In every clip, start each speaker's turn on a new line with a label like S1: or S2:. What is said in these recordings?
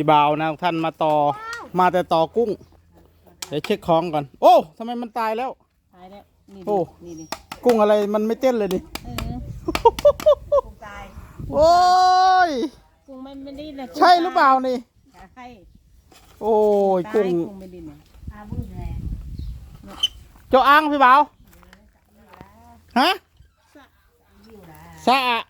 S1: พี่บ่าวนะท่านมาต่อมาแต่ต่อกุ้ง เดี๋ยวเช็คของก่อน โอ้ทำไมมันตายแล้ว
S2: ตายแล้วนี่
S1: โอ้
S2: นี่นี่
S1: กุ้งอะไรมันไม่เต้นเลยดิ
S2: เออกุ้งตาย
S1: โอ้ย
S2: กุ้งไม่ไม่ได้เลย
S1: ใช่หรือเปล่านี่
S2: ใช่
S1: โอ้ย
S2: กุ้
S1: กุ้
S2: ง
S1: ง
S2: กุ้งไม่ได้เนี่ย
S1: เจ้าอ้างพี่บ่าวฮะสะอะ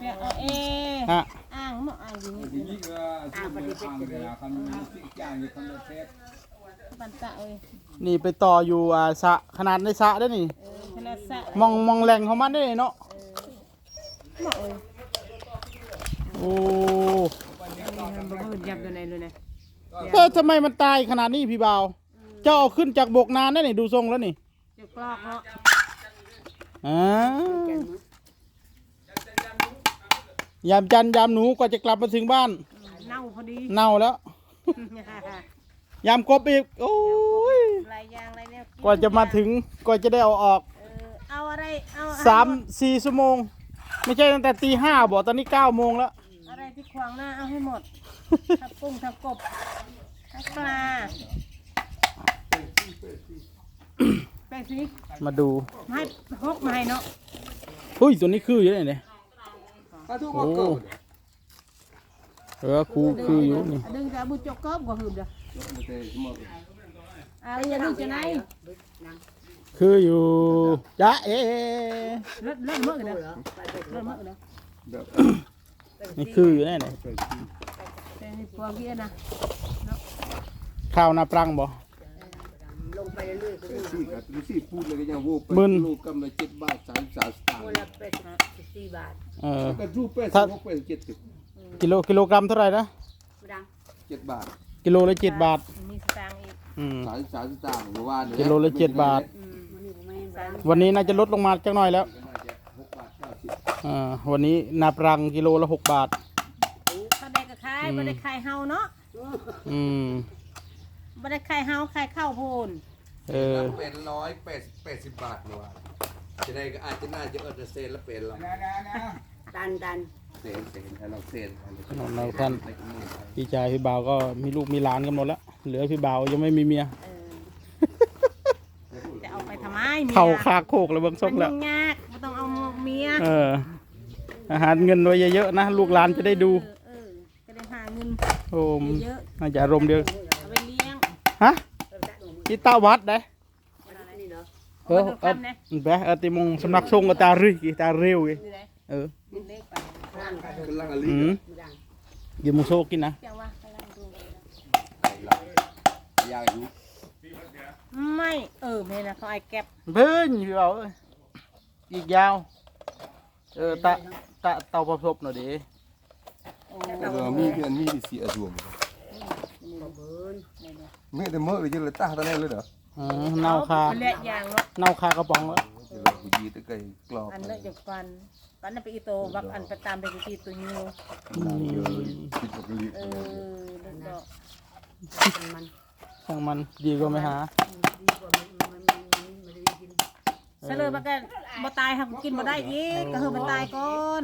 S2: เดี๋ยวเอาเอ
S1: ฮะ
S2: อางมาอ่างอยู่นี่
S3: Ini ke sumber angin akan musik jangan kan set.
S2: ปันตะเอ้ย
S1: นี่ไปต่ออยู่อ่าสระขนาดในสระได้อนี่
S2: เออขนาดสะ
S1: มองมองแหล่งของมันได้เนาะ
S2: เหมาะเอ้ย
S1: โอ้
S2: อันนี้มันบ่หืดยับอยู่ในเลยนะ
S1: เออทำไมมันตายขนาดนี้พี่บ่าวเจ้าเอาขึ้นจากบกนานได้นี่ดูทรงแล้วนี่
S2: เจ้ากรอกเนาะ
S1: อ่า ยามจันทร์ยามหนูกว่าจะกลับมาถึงบ้าน
S2: เน่าพอดี
S1: เน่าแล้ว ยามกบอีกโอ้ย
S2: หลายอย่างหลายแนว
S1: กว่าจะมาถึงกว่าจะได้เอาออก
S2: เออเอาอะไรเอาอะไร
S1: สามสี่ชั่วโมง ไม่ใช่ตั้งแต่ตีห้าบอกตอนนี้เก้าโมงแล้ว
S2: อะไรที่ขวางหน้าเอาให้หมดทับกุ้งทับกบทับปลาแป้งสิ
S1: มาดู
S2: มาให้ฮกมาให้เนาะ
S1: อุ้ยตัวนี้คืออยู่ไหนเนี่ย
S3: Aduh
S1: โอ้
S3: makau.
S1: เออคูคืออยู่นี่
S2: ดึงจะเอาบุจกกบก็หืมเด้อ
S3: Betul semua.
S2: อะไรอย่าดึงจะไหน
S1: คืออยู่จ้าเอ
S2: เลิศเลิศเมื่อกันเด้อเลิศเมื่อกันเด้อ
S3: Dah.
S1: นี่คืออยู่ไหนเนี่ย
S2: แต่นี่พวกกี้นะ
S1: ข้าวนาปรังบ่
S3: Si kat lu si pun lagi yang wo.
S1: Mun.
S3: Lu kam le cit ba san sa sta.
S1: เออ
S3: Ka du pe
S1: Thật.
S3: wo pe cit tu.
S1: กิโลกิโลกรัมเท่าไหร่นะ
S3: Cit ba.
S1: กิโลละเจ็ดบาท
S2: มีสตางค์อีก
S1: อืม
S3: San sa sta. Wa ni.
S1: กิโลละเจ็ดบาทวันนี้น่าจะลดลงมาจักหน่อยแล้วอ่าวันนี้นาปรังกิโลละหกบาท
S2: เขาได้ก็ขายบ่ได้ขายเฮาเนาะ
S1: อืม
S2: บ่ได้ขายเฮาขายข้าวโพด
S1: เออ
S4: เป็นร้อยแปดแปดสิบบาทหนูว่าจะได้ก็อาจจะน่าจะเออเซนแล้วเป็นละ
S5: ดันดัน
S3: Sen sen kalau sen.
S1: น้องเราท่านพี่ชายพี่บ่าวก็มีลูกมีหลานกันหมดแล้วเหลือพี่บ่าวยังไม่มีเมีย
S2: เออจะเอาไปทำไมเมีย
S1: เข่าคาโคกแล้วเบิ่ง
S2: มั
S1: ส่
S2: น
S1: งแล้ว
S2: ยุ่งยากบ่ต้องเอาเมีย
S1: เอออาหารเงินไว้เยอะๆนะลูกหลานจะได้ดู
S2: เออเออจะได้หาเงิน
S1: โอ้ม
S2: เยอะ
S1: น่าจะอารมณ์เดียว ฮะที่ตาวัดได้
S5: นี่เนาะ
S1: เออเออแบะเออติมงสำนักทรงกับตารึกตาเร็วไง
S2: นี่แหละ
S1: เออ
S2: นี่เลขไป
S3: Kelang
S1: อื
S3: ali.
S1: มเดี๋ยวมึงโซกินนะ
S2: เจ้าว่าไปลองดู
S3: Yang you.
S2: ไม่เออไม่นะเขาไอ้แก็บ
S1: เพิ่นพี่บ่าวเอ้ยอีกยาว เออตะตะเตาประสบหน่อยดิ
S3: Kalau mi kan mi di si aduam. Mi de mo je letah tane le dah.
S1: อืมเน่าคา
S2: เละยางเนาะ
S1: เน่าคากระป๋องแล้ว
S3: Jadi puji tu kai klop.
S2: อันเละจากฟันฟันน่ะไปอีโตบักอันไปตามไปกี่ตัวยู
S3: Kita beli.
S2: เออเลิกดอก
S1: ช่างมันดีกว่าไม่หา
S2: เสลอมากันบ่ตายค่ะกินบ่ได้อีกก็คือมันตายก่อน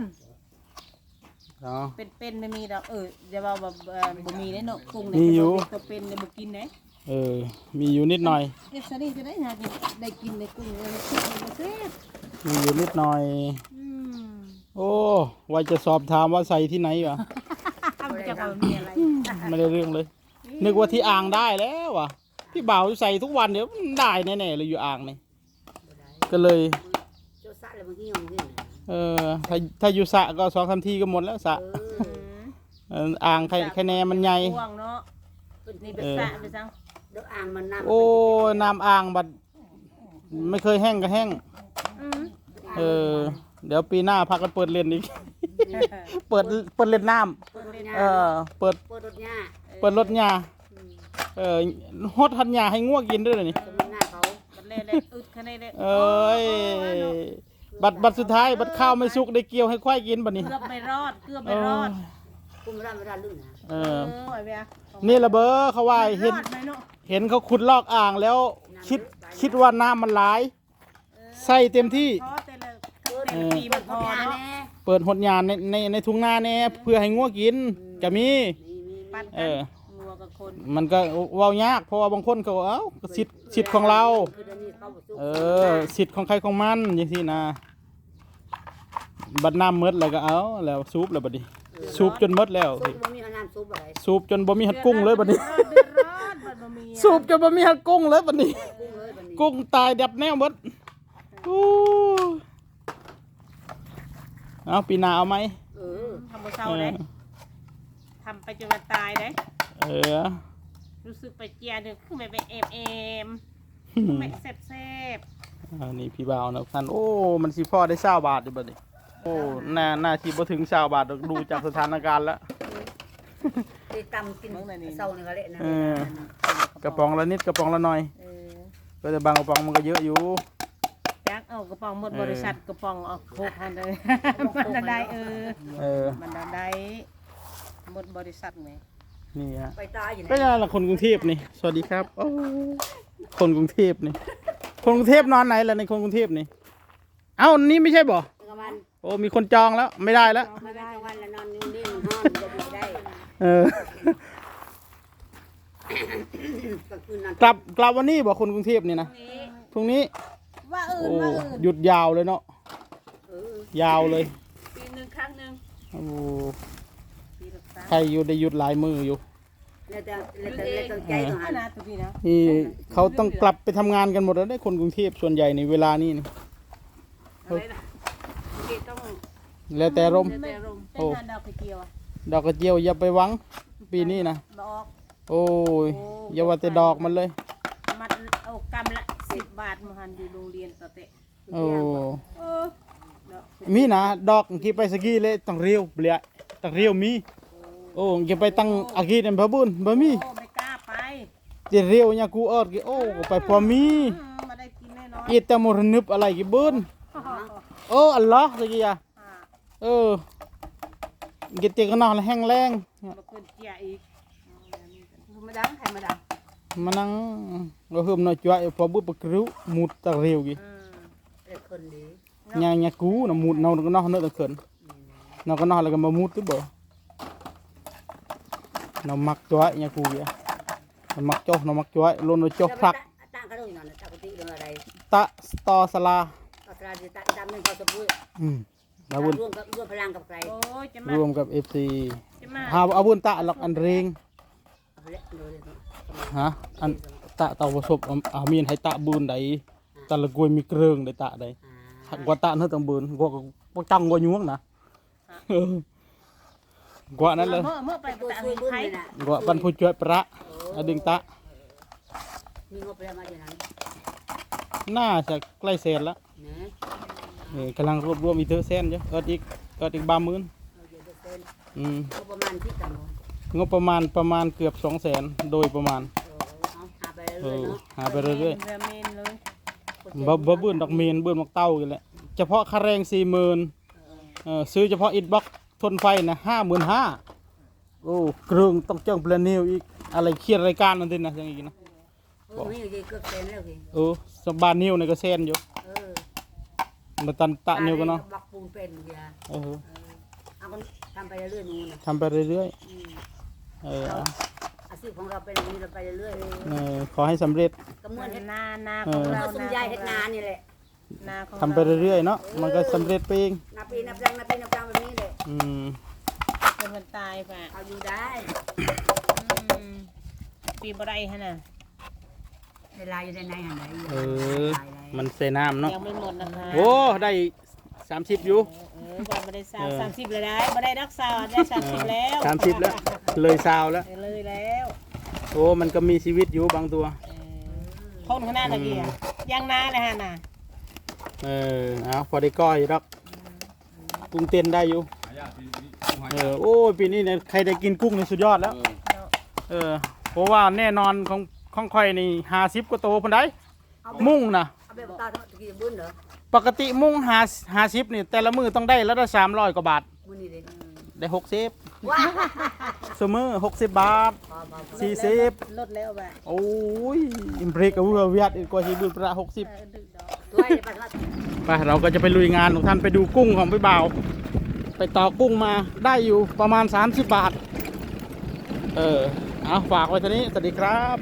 S1: เนาะ
S2: เป็นเป็นไม่มีดอกเอออย่าว่าแบบเอ่อบ่มีได้เนาะกุ้ง
S1: มีอยู่
S2: ตัวเป็นเนี่ยบ่กินเด้
S1: เออ มีอยู่นิดหน่อย
S2: เอ็กซ์นี่จะได้หากินได้กินในกุ้งเนี่ยมันคิดมันเซ่บ
S1: มีอยู่นิดหน่อย
S2: อืม
S1: โอ้ว่าจะสอบถามว่าใส่ที่ไหนวะ
S2: มันจะเอามีอะไร
S1: ไม่ได้เรื่องเลย นึกว่าที่อ่างได้แล้ววะพี่บ่าวใส่ทุกวันเดี๋ยวมันได้แน่ๆเลยอยู่อ่างนี่ก็เลย
S5: โจซะเลยบางทีของนี่
S1: เออถ้าถ้าอยู่สระก็สองสามทีก็หมดแล้วสระ
S5: เออ
S1: เอออ่างไข่ไข่แนมันใหญ่
S2: ห่วงเนาะนี่เป็นสระเป็นสัง
S5: เดี๋ยวอ่างมันน้ำ
S1: โอ้น้ำอ่างบัดไม่เคยแห้งก็แห้ง
S2: อืม
S1: เออ เดี๋ยวปีหน้าพักกันเปิดเรียนอีก เปิดเปิดเล่นน้
S5: เปิดรถำยา
S1: เออ เปิด
S5: เปิดรถยา
S1: เปิดรถหญ้าเออฮดทันหญ้าให้ง่วงกินด้วยเหรอนี่
S5: ตรงหน้าเขา
S2: มันเล่เลยอึดคะแนนเลย
S1: เอ้ย บัตรบัตรสุดท้ายบัตรข้าวไม่สุกได้เกี่ยวให้ควายกินบัดนี้
S2: เกือบไม่รอดเกือบ
S1: เอ
S2: ไม่ร
S1: อ
S2: อด
S5: คุมร่างไม่ได้ลื่นนะ
S1: เอ
S2: เอ
S1: อ
S2: อไอ้เบีย
S1: นี่ละเบอเขาว่าเห็น
S2: รอดไหมเนาะ
S1: เห็นเขาขุดลอกอ่างแล้ว คิดคิดว่าน้ำมันหลาย ใส่เต็มที่
S2: พอแต่ละแต่ละปีมันพอเนาะ
S1: เปิดหดหยานในในในทุ่งนาแน่เพื่อให้ง่วงกิน
S2: อ
S1: ก็มี
S5: มีมี
S2: ปัด
S1: เอ
S2: กัน
S1: อ
S2: งัวกับคน
S1: มันก็เว้ายากเพราะว่าบางคนก็เอ้าสิทธิ์สิทธิ์ของเรา
S5: คือเดี๋ยวนี้เขาบ่สู้
S1: เออสิทธิ์ของใครของมันจังซี่นะ บัดน้ำหมดแล้วก็เอาแล้วสูบแล้วบัดนี้สูบจนหมดแล้ว
S5: ซุปบ่มีเอาน้ำซุปอะไร
S1: สูบจนบ่มีหัดกุ้งเลยบัดนี้
S2: เดือดร้อนบัดบ่มี
S1: สูบจนบ่มีหัดกุ้งเลยบัดนี้
S5: กุ้งเลยบัดนี้
S1: กุ้งตายดับแนวหมดอู้เอาปีหน้าเอาไหม
S5: เออ
S2: ทำบ่เศร้าเลยทำไปจนวันตายเลย
S1: เออ
S2: รู้สึกไปเจียหนึงคือไม่ไปเอมเอมไม่แซ่บแซ่บ
S1: อันนี้พี่บ่าวนะท่านโอ้ มันสิพอได้เศร้าบาทอยู่บัดนี้ โอ้น่าน่าสิบ่ถึงเศร้าบาทดอกดูจากสถานการณ์แล้ว
S5: ได้ตำกินเศร้านี่ก็เละนะ
S1: เออ กระป๋องละนิดกระป๋องละหน่อย
S2: เออ
S1: ก็แต่บางกระป๋องมันก็เยอะอยู่
S2: จักเอากระป๋องหมด
S1: เออ
S2: บริษัทกระป๋องออกโคกให้เลยมันจะได้เออ
S1: เออ
S2: มันจะได้หมดบริษัทไหม
S1: นี่ฮะ
S5: ไปตายอยู่ไหน
S1: เป็นอะไรล่ะคนกรุงเทพนี่ สวัสดีครับโอ้คนกรุงเทพนี่ คนกรุงเทพนอนไหนล่ะในคนกรุงเทพนี่ เอ้านี่ไม่ใช่บ่
S5: กลางวัน
S1: โอ้มีคนจองแล้วไม่ได้แล้ว
S5: ไม่ได้กลางวันแล้วนอนอยู่นี่มันห้อนจะไม่ได้
S1: เออ
S5: กลางคืนนอน
S1: กลับกลับวันนี้บ่คนกรุงเทพนี่นะ
S5: นี้
S1: พรุ่งนี้
S2: ว่าอื่น
S1: โอ้
S2: ว่าอื่น
S1: หยุดยาวเลยเนาะ
S5: เออยา
S1: วเลย
S2: ปีหนึ่งครั้งหนึ่ง
S1: โอ้
S2: ปีละครั้ง
S1: ใครอยู่ได้หยุดหลายมืออยู่
S5: แล้วแต่แล้วแต่แล้วแต่ใจของ
S2: ข
S5: หัน
S2: นาดตัวนี้นะ
S1: นี่เขาต้องกลับไปทำงานกันหมดแล้วได้คนกรุงเทพส่วนใหญ่ในเวลานี้นี่
S5: อะไรนะ ที่ต้อง
S1: แล้วแต่ร่ม
S2: ไม่เป็น
S1: โอ้
S2: งานดอกกระเจียวอะ
S1: ดอกกระเจียวอย่าไปหวัง ปีนี้นะ
S2: ดอก
S1: โอ้ยอย่าว่าแต่ดอกมันเลย
S2: มัดเอากำละสิบบาทมาหันอยู่โรงเรียนต่อเตะ
S1: โอ้
S2: เออดอก
S1: มีนะดอกกี่ไปสกี้เลยต้องเรียวเปลี่ยต้องเรียวมีโอ้กี่ไปตั้งอากีนั่นบ่บุญบ่มี
S2: โอ้ไม่กล้าไป
S1: จะเรียวเนี่ยกูเอิดกี่โอ้ไปพอมี
S2: อืมมาได้กินแน่นอน
S1: อีแต่มรนึบอะไรกี่บุญ โอ้อัลลอฮ์สกี้อะ
S2: อ่า
S1: เออกินเตียกันนอนแล้วแห้งแรง
S2: มาเกินเจียอีก
S5: มาดังใครมาดัง
S1: มานั่งเราเฮิมน้อยจ้อยพอบุปกรุมุดตะเรียวกี่
S2: อืม
S5: เป็นคนดี
S1: nhà nhà cũ nó mụt nó nó nó được khẩn nó có nó là cái mà mụt tức bờ nó mặc chói nhà cũ vậy nó mặc cho nó mặc chói luôn nó cho
S5: แล้ว
S1: phạc
S5: ตั้งกระโดดนอนตั้งกติเรื่องอะไร
S1: ta to sala
S5: อัตราดีตั้งดำหนึ่งพอสมบูรณ์
S1: ừ là buồn
S5: ร่วมกับร่วมพลังกับใคร
S2: โอ้ยจะมา
S1: rùm gặp FC
S2: จะมา
S1: ha à buồn tạ lọc ăn riêng
S5: เอาละดูเลย
S1: hả ăn tạ tàu vào sụp à miền hay tạ buồn đấy ta là quê mi krương để tạ đấy
S5: อ่า
S1: qua tạ nó tầm buồn qua qua trong qua nhuống nè qua nó
S2: เมื่อ
S1: lên
S2: เมื่อไป
S5: ตัว
S2: แต่
S5: ช่วยบุญ
S2: ไทย
S5: เลยนะ
S1: qua ban phu chuột pra ở đừng tạ
S5: มีงบประมาณอย่างนั้น
S1: น่าจะใกล้เสร็จแล้ว
S5: นะ
S1: เออ กำลังรวบรวมอีกเทอเส้นอยู่เอิดอีกเอิดอีกบามื่น
S5: เอาเดี๋ยวจะเป็น
S1: อืม
S5: งบประมาณที่ต่ำเนาะ
S1: งบประมาณประมาณเกือบสองแสนโดยประมาณ
S5: โอ้เอาหาไป
S1: เอ
S5: เรื่อย
S1: อ
S5: ๆเนาะ
S1: หาไปเรื่อย
S2: เรือเมนเลย
S1: ๆบ่บ่เบื้นดอกเมนเบื้นดอกเต้ากันแหละเฉพาะค่าแรงสี่หมื่นเออซื้อเฉพาะอิฐบล็อกทนไฟนะห้าหมื่นห้าโอ้เครื่องต้องเจ้างเปลนนิวอีกอะไรเครียดรายการนั่นดินะอย่างอีกนะ
S5: โอ้ยนี่เกือบเต็มแล้วสิ
S1: เออสบานนิวในก็เส้นอยู่
S5: เออ
S1: มาตันตะนิวกันเนาะ
S5: บักปูนเป็นเดีย
S1: เออ
S5: เอาก็ทำไปเรื่อยๆนู่นนะ
S1: ทำไปเรื่อย
S5: อืม
S1: ๆเออ
S5: อาชีพของเราเป็นอย่างนี้เราไปเรื่อย
S1: เออขอให้สำเร็จ
S5: ๆก็
S2: เห
S5: เห
S2: มื
S5: มื
S2: อ
S5: อน
S2: น
S5: เฮ็ด
S2: นานา
S1: เอ
S2: ของ
S1: อ
S2: เรา
S5: เราสุมยายเฮ็ดนานี่แหละ
S2: นาของ
S1: ทำไปเรื่อยๆเนาะมันก็สำเร็จไปเอง
S5: นับปีนับจังนับปีนับจังแบบนี้เลย
S1: อืม
S2: จนมันตายป่ะ
S5: เอาอยู่ได้
S2: อืมปีบไรฮะน่ะ
S5: เวลาอยู่ในในหันไหน
S1: เออ มันใส่น้ำเนาะ
S2: ยังไม่หมดนะคะ
S1: โอ้ได้สามสิบอยู่
S2: เออว่าไม่ได้สาม
S1: เออ
S2: สามสิบเลยได้ไม่ได้รักษาได้สามสิบแล้ว
S1: สามสิบแล้ว เลยซาวแล้ว
S2: เลยแล้ว
S1: โอ้มันก็มีชีวิตอยู่บางตัว
S2: เออคนข้างหน้าตะกี้อะยังนาเลยฮะน่ะ
S1: เออเอาพอได้ก้อยดอกกุ้งเต้นได้อยู่
S3: หายากที่นี่ผู้หา
S1: เอยา
S3: ก
S1: อโอ้ยปีนี้เนี่ยใครได้กินกุ้งในสุดยอดแล้ว เออเพราะว่าแน่นอนของ ของข่อยนี่ห้าสิบกว่าตัวพันได้มุ่งนะ
S5: เอาแบบตาตะกี้บุญเหรอ
S1: ปกติมุ่งห้าห้าสิบนี่ แต่ละมือต้องได้แล้วได้สามร้อยกว่าบาท
S5: บุญนี่เลย
S1: ได้หกสิบ
S5: ว้า
S1: เสมอหกสิบบาท
S5: พอพอพอ
S1: สี่สิบ
S2: ลดแล้วแบบ
S1: โอ้ยอิมเพรกเอาเวอร์เวียดอีกกว่าที่บุญประหกสิบ
S2: ดึกดอก
S5: ถ้วยปัสสาวะ
S1: ไปเราก็จะไปลุยงานของท่านไปดูกุ้งของพี่บ่าว ไปต่อกุ้งมาได้อยู่ประมาณ 30 บาท เออ เอาฝากไว้เท่านี้ สวัสดีครับ